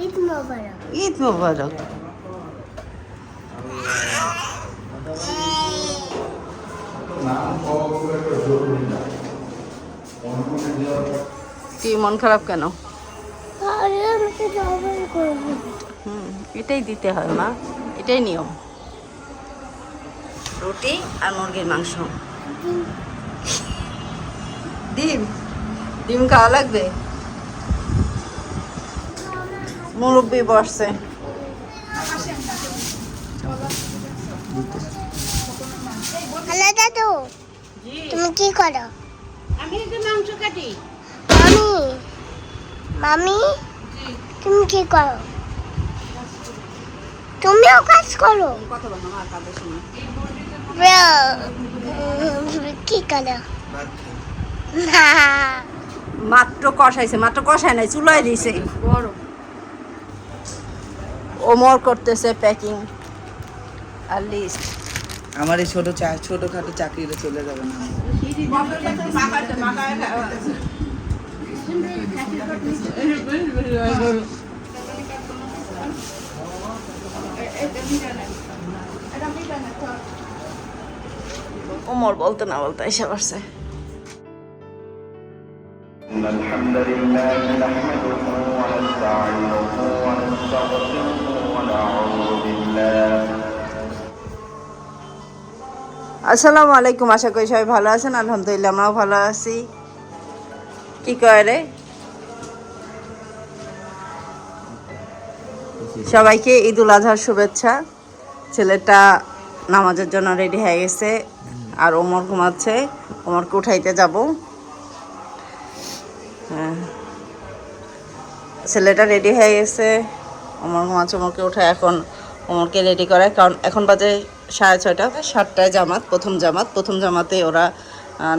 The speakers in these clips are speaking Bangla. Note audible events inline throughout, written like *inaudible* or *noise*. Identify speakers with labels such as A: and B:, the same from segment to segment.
A: ঈদ মোবারক।
B: ঈদ মোবারক। কি মন খারাপ কেন? হুম এটাই দিতে হয় মা। এটাই নিয়ম। রুটি আর মুরগির মাংস। ডিম? ডিম খাওয়া লাগবে? মুরব্বি বসছে।
A: হ্যালো দাদু তুমি কি করো?
B: আমি একটু মাংস কাটি।
A: মামি মামি তুমি কি করো? তুমিও কাজ করো। কি করো?
B: মাত্র কষাইছে মাত্র কষায় নাই চুলাই দিছে। ওমর করতেছে প্যাকিং আর লিস্ট
C: আমার এই ছোট চা ছোটখাটো চাকরিটা চলে যাবে না
B: ওমর বলতে না বলতে এসে পারছে
D: إن الحمد لله نحمده ونستعينه ونستغفره ونعوذ بالله
B: আসসালামু আলাইকুম, আশা করি সবাই ভালো আছেন। আলহামদুলিল্লাহ, আমরাও ভালো আছি। কি করে? সবাইকে ঈদ উল আজহার শুভেচ্ছা। ছেলেটা নামাজের জন্য রেডি হয়ে গেছে, আর ওমর ঘুমাচ্ছে। ওমরকে উঠাইতে যাব। হ্যাঁ। ছেলেটা রেডি হয়ে গেছে। ওমর ঘুমাচ্ছে, ওমরকে উঠে এখন ওমরকে রেডি করে কারণ এখন বাজে সাড়ে ছয়টা, সাতটায় জামাত, প্রথম জামাত। প্রথম জামাতে ওরা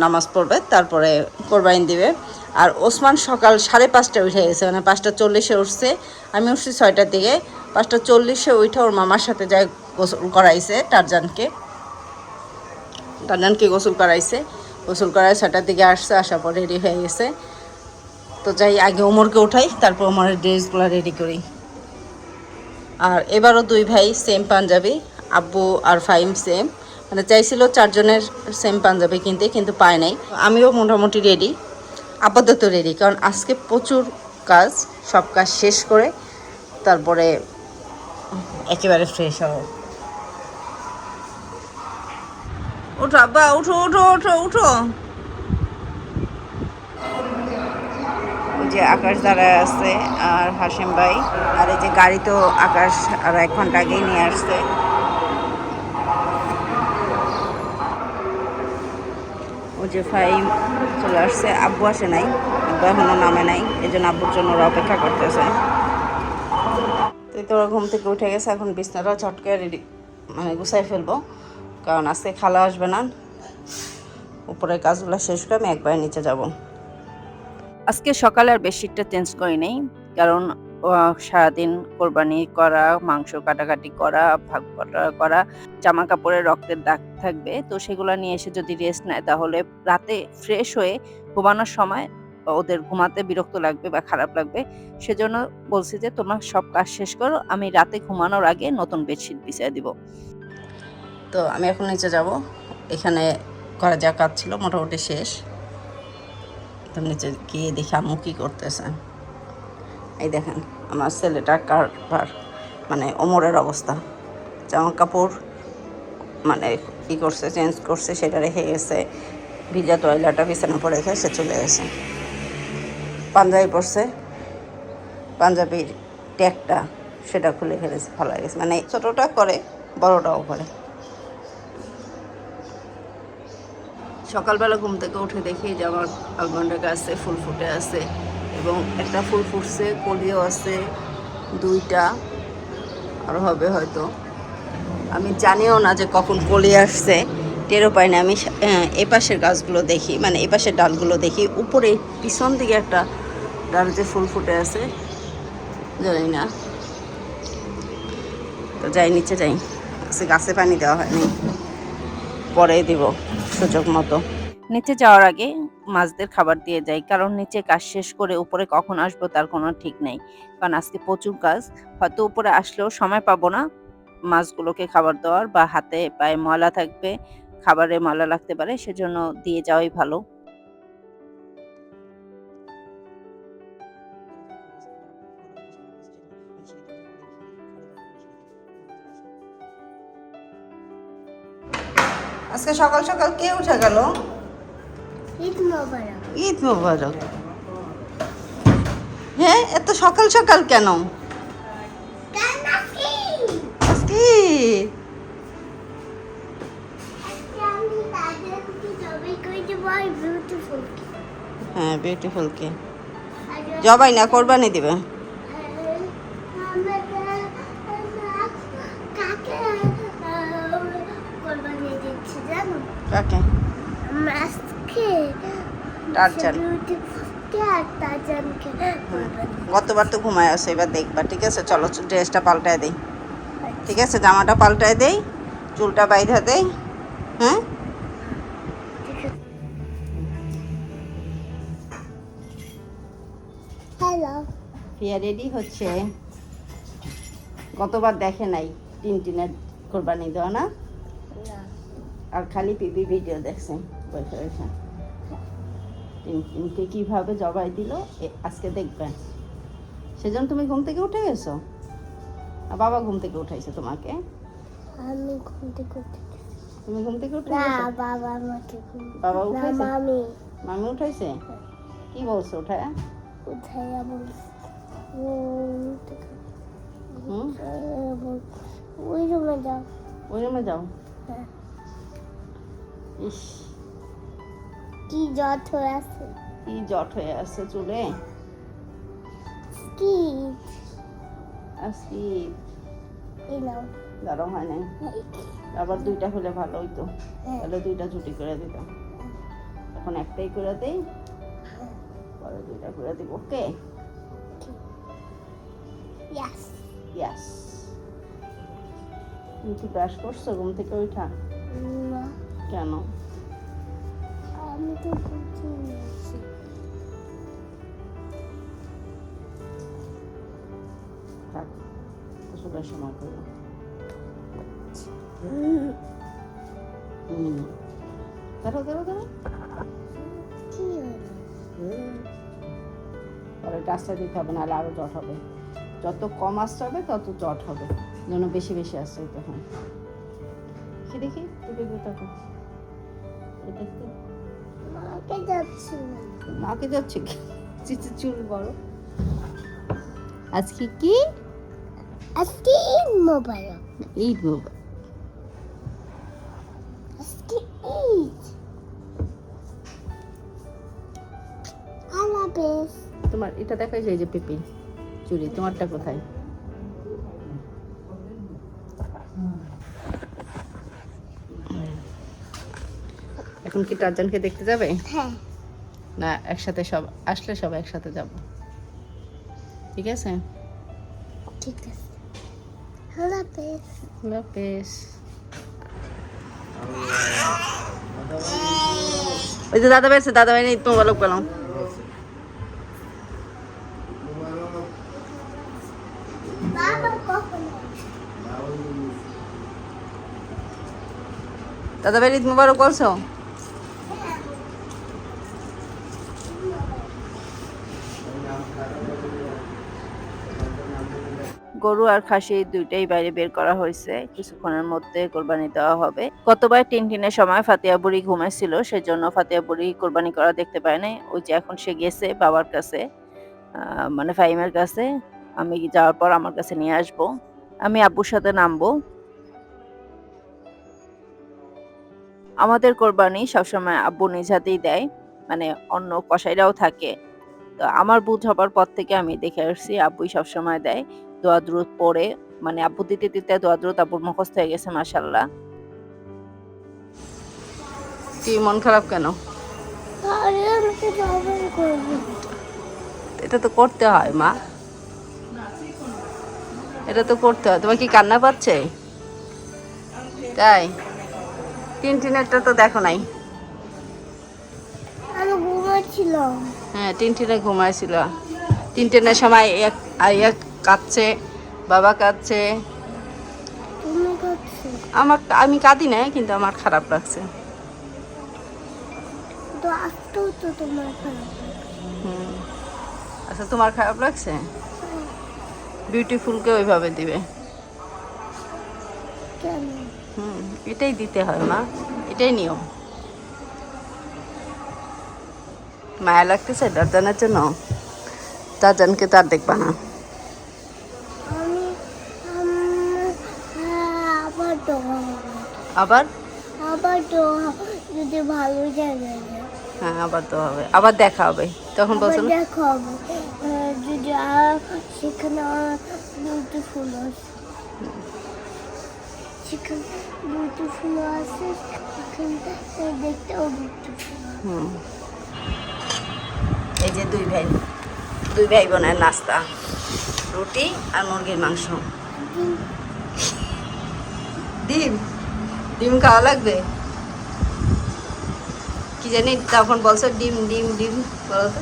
B: নামাজ পড়বে, তারপরে কোরবাইন দিবে। আর ওসমান সকাল সাড়ে পাঁচটায় উঠে গেছে মানে পাঁচটা চল্লিশে উঠছে। আমি উঠছি ছয়টার দিকে। পাঁচটা চল্লিশে উঠে ওর মামার সাথে যায় গোসল করাইছে টারজানকে। টারজানকে গোসল করাইছে। গোসল করায় ছয়টার দিকে আসছে, আসার পর রেডি হয়ে গেছে। তো যাই, আগে ওমরকে উঠাই, তারপর ওমরের ড্রেসগুলো রেডি করি। আর এবারও দুই ভাই সেম পাঞ্জাবি, আব্বু আর ফাইম সেম মানে চাইছিল চারজনের সেম পাঞ্জাবি কিনতে, কিন্তু পায় নাই। আমিও মোটামুটি রেডি আপাতত রেডি কারণ আজকে প্রচুর কাজ, সব কাজ শেষ করে তারপরে একেবারে ফ্রেশ হব। উঠো আব্বা, উঠো উঠো উঠো উঠো। যে আকাশ দাঁড়ায় আছে আর হাসিম ভাই। আর এই যে গাড়ি তো আকাশ আর এক ঘণ্টা আগেই নিয়ে আসছে। ও যে ফাইম চলে আসছে, আব্বু আসে নাই। আব্বু এখনও নামে নাই এই জন্য আব্বুর জন্য ওরা অপেক্ষা করতেছে। তো এই তো ওরা ঘুম থেকে উঠে গেছে, এখন বিছনাটা চটকে রেডি মানে গুছাই ফেলব। কারণ আজকে খালা আসবে না। উপরের কাজগুলো শেষ করে আমি একবার নিচে যাব। আজকে সকালে আর বেডশিটটা চেঞ্জ করি নেই, কারণ সারাদিন কোরবানি করা, মাংস কাটাকাটি করা, ভাগ করা জামা কাপড়ের রক্তের দাগ থাকবে, তো সেগুলো নিয়ে এসে যদি রেস্ট নেয়, তাহলে রাতে ফ্রেশ হয়ে ঘুমানোর সময় ওদের ঘুমাতে বিরক্ত লাগবে বা খারাপ লাগবে, সেজন্য বলছি যে তোমরা সব কাজ শেষ করো, আমি রাতে ঘুমানোর আগে নতুন বেডশিট বিছিয়ে দিব। তো আমি এখন নিচে যাব, এখানে করা যা কাজ ছিল, মোটামুটি শেষ। তো নিচে গিয়ে দেখি আম্মু কী করতেছে। এই দেখেন, আমার ছেলেটার কারবার মানে ওমরের অবস্থা। জামা কাপড় মানে কী করছে চেঞ্জ করছে, সেটা রেখে গেছে। ভিজা টয়লাটা বিছানা পরে রেখে সে চলে গেছে। পাঞ্জাবি পরছে। পাঞ্জাবির ট্যাগটা সেটা খুলে ফেলেছে, ভালো গেছে মানে ছোটোটা করে, বড়টাও করে। সকালবেলা ঘুম থেকে উঠে দেখি যে আমার আলমন্ডের গাছে ফুল ফুটে আছে এবং একটা ফুল ফুটছে কলিও আছে দুইটা আরও হবে হয়তো। আমি জানিও না যে কখন কলি আসছে টেরও পাই না। আমি আহ, এ পাশের গাছগুলো দেখি মানে এ পাশের ডালগুলো দেখি। উপরে পিছন দিকে একটা ডাল যে ফুল ফুটে আছে জানি না। তো যাই নিচে যাই। গাছে পানি দেওয়া হয়নি পরে দিব সুযোগ মতো। নিচে যাওয়ার আগে মাছদের খাবার দিয়ে যাই, কারণ নিচে কাজ শেষ করে উপরে কখন আসব তার কোনো ঠিক নেই। কারণ আজকে প্রচুর কাজ, হয়তো উপরে আসলেও সময় পাবো না মাছগুলোকে খাবার দেওয়ার, বা হাতে পায়ে ময়লা থাকবে, খাবারে ময়লা লাগতে পারে, সেজন্য দিয়ে যাওয়াই ভালো। আজকে সকাল সকাল কে উঠে গেল?
A: ঈদ মোবারক।
B: ঈদ মোবারক। হ্যাঁ এত সকাল সকাল কেন? আজকে হ্যাঁ বিউটিফুল কে। জবাই না কোরবানি দিবে।
A: কাকে মাছকে
B: টারজান। গতবার তো ঘুমায় আসো এবার দেখবা ঠিক আছে? চলো ড্রেসটা পাল্টায় দেই। ঠিক আছে? জামাটা পাল্টায় দেই চুলটা বাইধা দেই হ্যাঁ
A: হ্যালো
B: রেডি হচ্ছে। গতবার দেখে নাই টিন টিনের কোরবানি দেওয়া না। আর খালি পিপি ভিডিও দেখছেন। বসে বসে। টিনকে কীভাবে জবাই দিল আজকে দেখবেন। সেজন্য তুমি ঘুম থেকে উঠে গেছো? আর বাবা ঘুম থেকে উঠাইছে তোমাকে?
A: আমি ঘুম থেকে উঠে
B: তুমি ঘুম থেকে উঠে গেছো?
A: বাবা আমাকে
B: বাবা উঠাইছে?
A: মামি।
B: মামি উঠাইছে? কি বলছো উঠায়?
A: থেকে
B: হুম?
A: ওই রুমে যাও।
B: ওই রুমে যাও?
A: হ্যাঁ।
B: ইস
A: কি জট হয়ে আছে?
B: কি জট হয়ে আসছে চুলে?
A: কি
B: আজকে
A: এই নাও।
B: দাঁড়াও হয় নাই? আবার দুইটা হলে ভালো হইতো।
A: হ্যাঁ।
B: তাহলে দুইটা ছুটি করে দিতাম এখন একটাই করে দেই। পরে দুইটা করে দিব। ওকে?
A: ইয়াস
B: ইয়াস তুমি কি ব্রাশ করছ? ঘুম থেকে ওইটা
A: না।
B: কেন?
A: আমি তো
B: থাক সময় করব দাঁড়াও পরে দিতে হবে নাহলে আরও জট হবে। যত কম আসতে হবে তত জট হবে। যেন বেশি বেশি তখন কি দেখি? দেখো দেখতে
A: মাকে যাচ্ছি না।
B: মাকে যাচ্ছে চিচি চুল বড়। আজকে কি?
A: আজকে ঈদ মোবারক।
B: ঈদ মোবারক।
A: আজকে ঈদ। আল্লাহ
B: তোমার এটা দেখাই যায় যে পেপি চুড়ি তোমারটা কোথায়? এখন কি টারজানকে দেখতে যাবে?
A: হ্যাঁ।
B: না একসাথে সব আসলে সব একসাথে যাব। ঠিক আছে?
A: ঠিক আছে। আল্লাহ হাফেজ।
B: আল্লাহ হাফেজ। ওই যে দাদা বেরছে দাদা ভাই তো বলো পেলাম। দাদা ভাই ঈদ মুবারক বলছো? গরু আর খাসি দুইটাই বাইরে বের করা হয়েছে। কিছুক্ষণের মধ্যে কোরবানি দেওয়া হবে। গতবার টিন টিনের সময় ফাতিয়া বুড়ি ঘুমাইছিল সেজন্য ফাতিয়া বুড়ি কোরবানি করা দেখতে পায় নাই। ওই যে এখন সে গেছে বাবার কাছে মানে ফাইমের কাছে। আমি যাওয়ার পর আমার কাছে নিয়ে আসব। আমি আব্বুর সাথে নামবো। আমাদের কোরবানি সবসময় আব্বু নিজ হাতেই দেয় মানে অন্য কসাইরাও থাকে। তো আমার বুধ হবার পর থেকে আমি দেখে আসছি আব্বুই সবসময় দেয়। দোয়া দ্রুত পড়ে মানে আব্বু দিতে দিতে দোয়া দ্রুত আব্বুর মুখস্থ হয়ে গেছে মাসাল্লাহ কি মন খারাপ কেন? এটা তো করতে হয় মা। এটা তো করতে হয়। তোমার কি কান্না পাচ্ছে? তাই? তিন টিনেরটা তো দেখো নাই।
A: আমি ঘুম ঘুমাইছিলাম
B: হ্যাঁ টিনটিনে ঘুমাইছিল। টিনটিনের সময় এক আইয়া কাঁদছে বাবা কাঁদছে। আমার আমি কাঁদি না কিন্তু আমার খারাপ লাগছে। আচ্ছা তোমার খারাপ লাগছে? বিউটিফুলকে ওইভাবে দিবে। হুম এটাই দিতে হয় মা। এটাই নিয়ম। মায়া লাগতেছে দার্জানের জন্য। দার্জানকে তার দেখবা না।
A: আবার
B: আবার?
A: যদি ভালো জায়গায়
B: হ্যাঁ আবার তো হবে। আবার দেখা হবে। তখন বলছো?
A: দেখো যদি আর সেখানে বিউটিফুল আছে। সেখানে বিউটিফুল আছে সেখানে দেখতেও বিউটিফুল
B: হুম। এই যে দুই ভাই দুই ভাই বোনের নাস্তা রুটি আর মুরগির মাংস। ডিম? ডিম খাওয়া লাগবে? কি জানি তখন বলছো ডিম ডিম ডিম বলো তো।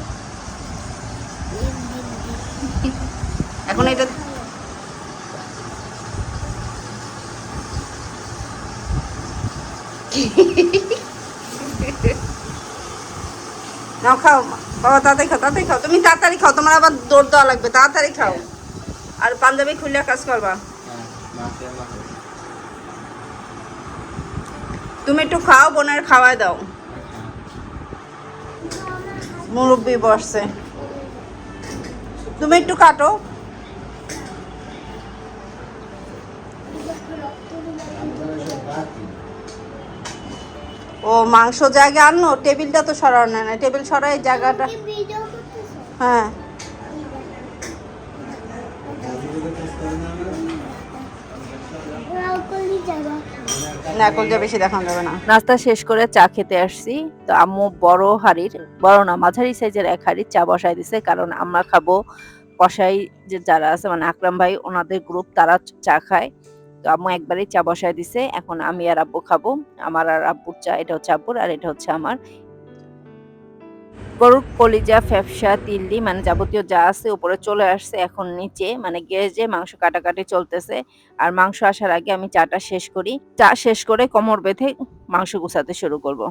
B: এখন এটা নাও খাও। বাবা, তাড়াতাড়ি খাও তাড়াতাড়ি খাও। তুমি তাড়াতাড়ি খাও, তোমার আবার দৌড় দেওয়া লাগবে, তাড়াতাড়ি খাও। আর পাঞ্জাবি খুললে কাজ করবা। তুমি একটু খাও, বোনের খাওয়াই দাও। মুরব্বি বসছে। তুমি একটু কাটো। ও মাংস জায়গা আনো টেবিলটা তো সরানো না টেবিল সরাই জায়গাটা। হ্যাঁ।
A: ওরাও করলি যাবা
B: না কলজা বেশি দেখানো যাবে না। নাস্তা শেষ করে চা খেতে আসছি। তো আম্মু বড় হাড়ির বড় না মাঝারি সাইজের এক হাড়ির চা বসাই দিছে কারণ আমরা খাব কষাই যে যারা আছে মানে আকরাম ভাই ওনাদের গ্রুপ তারা চা খায়। তো আম্মু একবারই চা বসাই দিছে, এখন আমি আর আব্বু খাব। আমার আর আব্বুর চা, এটা হচ্ছে আব্বুর আর এটা হচ্ছে আমার। গরুর কলিজা, ফ্যাপসা, তিল্লি মানে যাবতীয় যা আছে উপরে চলে আসছে, এখন নিচে মানে গ্যারেজে মাংস কাটাকাটি চলতেছে। আর মাংস আসার আগে আমি চাটা শেষ করি। চা শেষ করে কোমর বেঁধে মাংস গুছাতে শুরু করব।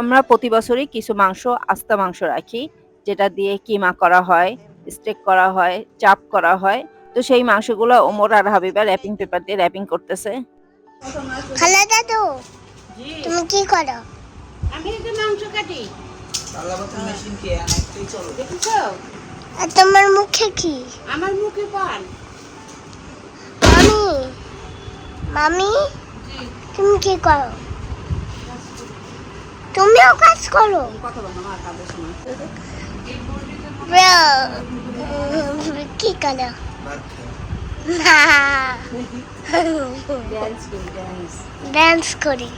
B: আমরা প্রতি বছরই কিছু মাংস, আস্তা মাংস রাখি, যেটা দিয়ে কিমা করা হয়, স্টেক করা হয়, চাপ করা হয়। তো সেই মাংসগুলো ওমর আর হাবিবা র্যাপিং পেপার দিয়ে র্যাপিং করতেছে।
A: খালা দাদু তুমি কি করো?
B: আমি এই মাংস কাটি।
C: মেশিন কে আনতেই চলো।
B: দেখেছ?
A: আর তোমার মুখে কি?
B: আমার মুখে পান।
A: মামি মামি তুমি কি করো? তুমিও কাজ করো।
B: কথা বলো সময়।
A: ব্রো, উম, কি করো? না। *laughs*
B: ড্যান্স করি
A: ডান্স করি।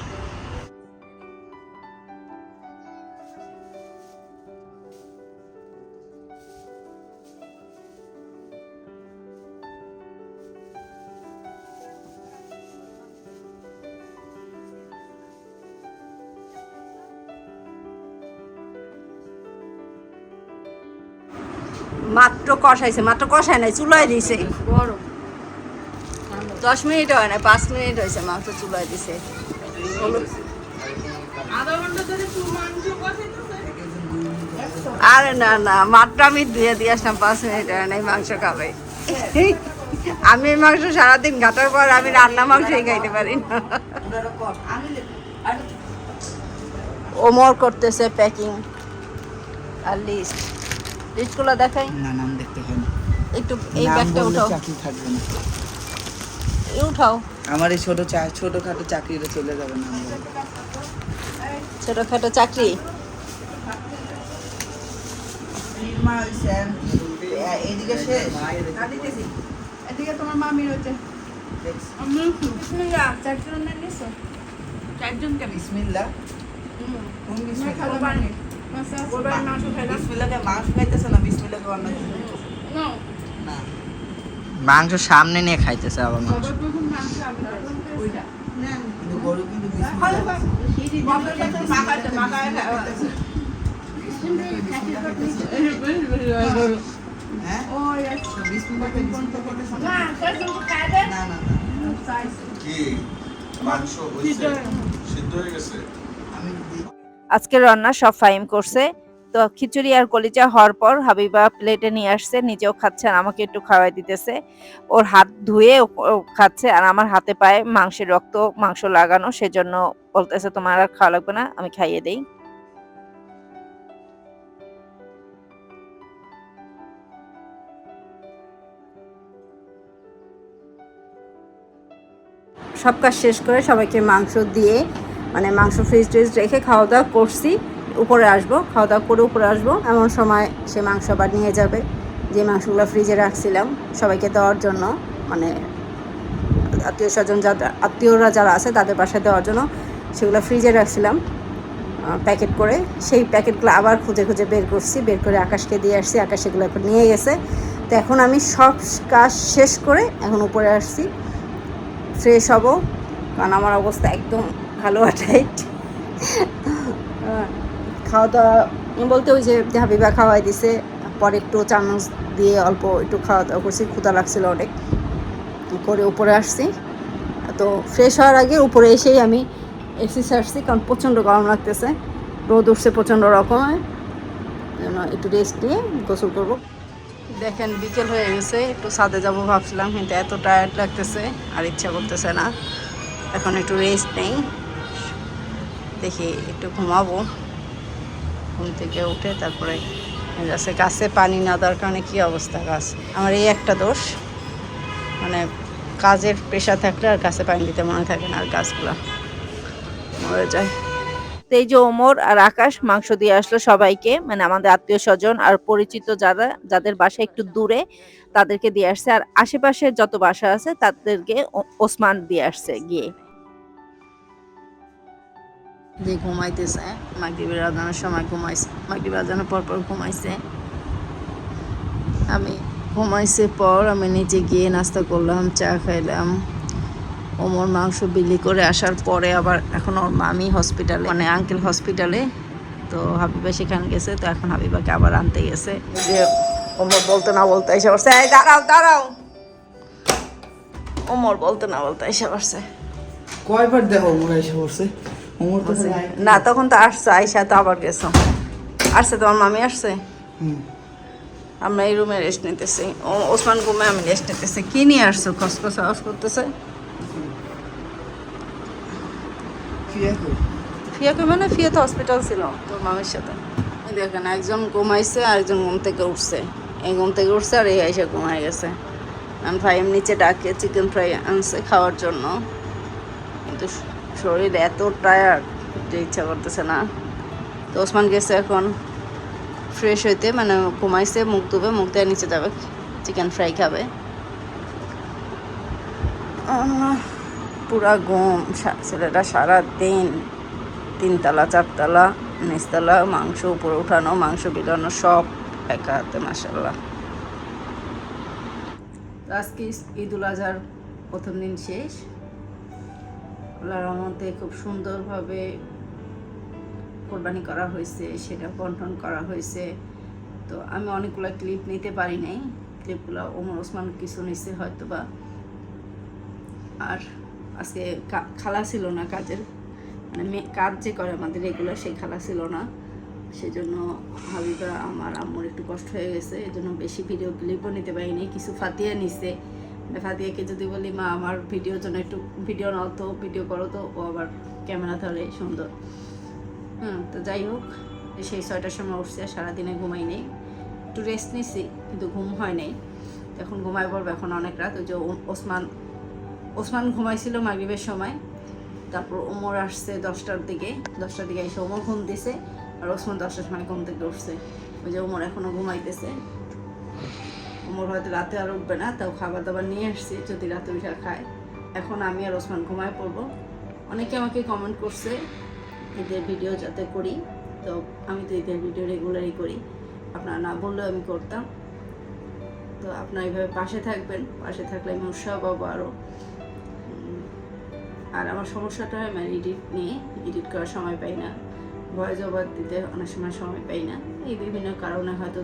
B: কষাইছে মাত্র কষায় নাই চুলাই দিছে। দশ মিনিট হয় না পাঁচ মিনিট হয়েছে মাংস চুলাই দিছে। আরে না না মাত্র আমি ধুয়ে দিয়ে আসলাম পাঁচ মিনিট হয় নাই মাংস খাবে। আমি এই মাংস সারাদিন ঘাটার পর আমি রান্না মাংসই খাইতে পারি না। ওমর করতেছে প্যাকিং আর লিস্ট লিস্টগুলো দেখাই।
C: না নাম দেখতে হয় না
B: একটু এই ব্যাগটা উঠাও।
C: চাকরি থাকবে না।
B: এই উঠাও।
C: আমার এই ছোট চা ছোটখাটো চাকরিটা চলে যাবে না।
B: ছোটখাটো চাকরি?
C: এদিকে শেষ
B: এদিকে তোমার মামি রয়েছে। চারজন কেন
C: বিসমিল্লাহ। কোন বিসমিল্লাহ।
B: মাংস
C: সামনে নিয়ে খাইতেছে আবার মাংস।
E: মাংস সিদ্ধ হয়ে গেছে?
B: আজকের রান্না সব ফাইম করছে। তো খিচুড়ি আর কলিজা হওয়ার পর হাবিবা প্লেটে নিয়ে আসছে, নিজেও খাচ্ছে আর আমাকে একটু খাওয়াই দিতেছে। ওর হাত ধুয়ে খাচ্ছে আর আমার হাতে পায়ে মাংসের রক্ত, মাংস লাগানো, সেজন্য বলতেছে তোমার আর খাওয়া লাগবে না, আমি খাইয়ে দেই। সব কাজ শেষ করে সবাইকে মাংস দিয়ে মানে মাংস ফ্রিজ ট্রিজ রেখে খাওয়া দাওয়া করছি। উপরে আসব খাওয়া দাওয়া করে উপরে আসব। এমন সময় সে মাংস আবার নিয়ে যাবে। যে মাংসগুলো ফ্রিজে রাখছিলাম, সবাইকে দেওয়ার জন্য মানে আত্মীয় স্বজন যারা আত্মীয়রা যারা আছে তাদের বাসায় দেওয়ার জন্য সেগুলো ফ্রিজে রাখছিলাম প্যাকেট করে। সেই প্যাকেটগুলো আবার খুঁজে খুঁজে বের করছি, বের করে আকাশকে দিয়ে আসছি, আকাশ সেগুলো এখন নিয়ে গেছে। তো এখন আমি সব কাজ শেষ করে এখন উপরে আসছি। ফ্রেশ হব, কারণ আমার অবস্থা একদম ভালো টাইট খাওয়া দাওয়া বলতে ওই যে হাবিবা খাওয়াই দিছে, পরে একটু চামচ দিয়ে অল্প একটু খাওয়া দাওয়া করছি ক্ষুদা লাগছিল অনেক। করে উপরে আসছি। তো ফ্রেশ হওয়ার আগে উপরে এসেই আমি এসি আসছি কারণ প্রচণ্ড গরম লাগতেছে। রোদ উঠছে প্রচণ্ড রকমের। জন্য একটু রেস্ট নিয়ে গোসল করব। দেখেন বিকেল হয়ে গেছে, একটু ছাদে যাব ভাবছিলাম, কিন্তু এত টায়ার্ড লাগতেছে, আর ইচ্ছা করতেছে না। এখন একটু রেস্ট নেই। দেখি একটু ঘুমাবো। ঘুম থেকে উঠে তারপরে যাচ্ছে গাছে পানি না দেওয়ার কারণে কী অবস্থা গাছ? আমার এই একটা দোষ। মানে কাজের পেশা থাকলে আর গাছে পানি দিতে মনে থাকে না আর গাছগুলো। মরে যায়। এই যে ওমর আর আকাশ মাংস দিয়ে আসলো সবাইকে মানে আমাদের আত্মীয় স্বজন আর পরিচিত যারা, যাদের বাসা একটু দূরে, তাদেরকে দিয়ে আসছে। আর আশেপাশে যত বাসা আছে, তাদেরকে ওসমান দিয়ে আসছে গিয়ে। যে ঘুমাইতেছে। মাগরিবের আজানের সময় ঘুমাইছে। মাগরিবের আজানের পর পর ঘুমাইছে। আমি ঘুমাইছে পর আমি নিচে গিয়ে নাস্তা করলাম, চা খাইলাম। ওমর মাংস বিলি করে আসার পরে আবার এখন ওর মামি হসপিটালে মানে আঙ্কেল হসপিটালে তো হাবিবা সেখানে গেছে, তো এখন হাবিবাকে আবার আনতে গেছে। যে ওমর বলতে না বলতে এসে পড়ছে, এই দাঁড়াও দাঁড়াও। ওমর বলতে না বলতে এসে পড়ছে।
C: কয়বার দেখো ওমর এসে পড়ছে?
B: না তখন তো আসছে আইসা তো আবার গেছো। আসছে তোমার মামি আসছে। আমরা এই রুমে রেস্ট নিতেছি। ওসমান ঘুমে আমি রেস্ট নিতেছি। কি নিয়ে আসছো? খসখস আওয়াজ করতেছে।
C: ফিয়া কই?
B: মানে? ফিয়া তো হসপিটাল ছিল তোর মামির সাথে। দেখেন একজন ঘুমাইছে আর একজন ঘুম থেকে উঠছে। এই ঘুম থেকে উঠছে আর এই এসে ঘুমাই গেছে। আমি ভাই এম নিচে ডাকে চিকেন ফ্রাই আনছে খাওয়ার জন্য। কিন্তু শরীর এত টায়ার্ড যে ইচ্ছা করতেছে না। তো ওসমান গেছে এখন ফ্রেশ হইতে মানে ঘুমাইছে, মুখ ধুবে, মুখ দিয়ে নিচে যাবে চিকেন ফ্রাই খাবে। পুরা গম ছেলেটা সারা দিন তিনতলা, চারতলা, নিচতলা, মাংস উপরে উঠানো, মাংস বিলানো সব একা হাতে মাসাল্লাহ আজকে ঈদ উল আজহার প্রথম দিন শেষ। আল্লাহর রহমতে খুব সুন্দরভাবে কোরবানি করা হয়েছে, সেটা বন্টন করা হয়েছে। তো আমি অনেকগুলো ক্লিপ নিতে পারি নাই। ক্লিপগুলো ওমর ওসমান কিছু নিচ্ছে হয়তো বা আর আজকে খালা ছিল না কাজের। মানে কাজ যে করে আমাদের রেগুলার সেই খালা ছিল না। সেজন্য হাবিবা, আমার আম্মুর একটু কষ্ট হয়ে গেছে। এই জন্য বেশি ভিডিও ক্লিপও নিতে পারিনি কিছু ফাতিয়া নিছে। ফাতিয়াকে যদি বলি, মা, আমার ভিডিওর জন্য একটু ভিডিও নাও তো, ভিডিও করো তো। ও আবার ক্যামেরা ধরে সুন্দর। হুম, তো যাই হোক, সেই ছয়টার সময় উঠছে আর সারাদিনে ঘুমাই নেই। একটু রেস্ট নিছি, কিন্তু ঘুম হয় নাই। এখন ঘুমাই পড়ব, এখন অনেক রাত। ওই যে ওসমান ওসমান ঘুমাইছিল মাগরিবের সময়। তারপর ওমর আসছে দশটার দিকে। দশটার দিকে এসে ওমর ঘুম দিছে, আর ওসমান দশটার সময় ঘুম থেকে উঠছে। ওই যে ওমর এখনও ঘুমাইতেছে। ওমর হয়তো রাতে আর উঠবে না, তাও খাবার দাবার নিয়ে আসছি, যদি রাতে উঠে খায়। এখন আমি আর ওসমান ঘুমায় পড়ব। অনেকে আমাকে কমেন্ট করছে, ঈদের ভিডিও যাতে করি। তো আমি তো ঈদের ভিডিও রেগুলারই করি। আপনারা না বললেও আমি করতাম। তো আপনারা এইভাবে পাশে থাকবেন। পাশে থাকলে আমি উৎসাহ পাবো আরও আর আমার সমস্যাটা হয় মানে এডিট নিয়ে। এডিট করার সময় পাই না। ভয়েস ওভার দিতে অনেক সময় সময় পাই না। এই বিভিন্ন কারণে হয়তো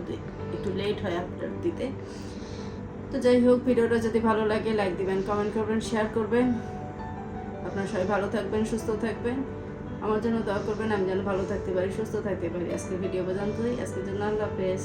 B: একটু লেট হয় আপলোড দিতে। তো যাই হোক, ভিডিওটা যদি ভালো লাগে লাইক দিবেন কমেন্ট করবেন শেয়ার করবেন। আপনারা সবাই ভালো থাকবেন, সুস্থ থাকবেন। আমার জন্য দোয়া করবেন, আমি যেন ভালো থাকতে পারি, সুস্থ থাকতে পারি। আজকে ভিডিও পর্যন্তই। আজকের জন্য আল্লাহ হাফেজ।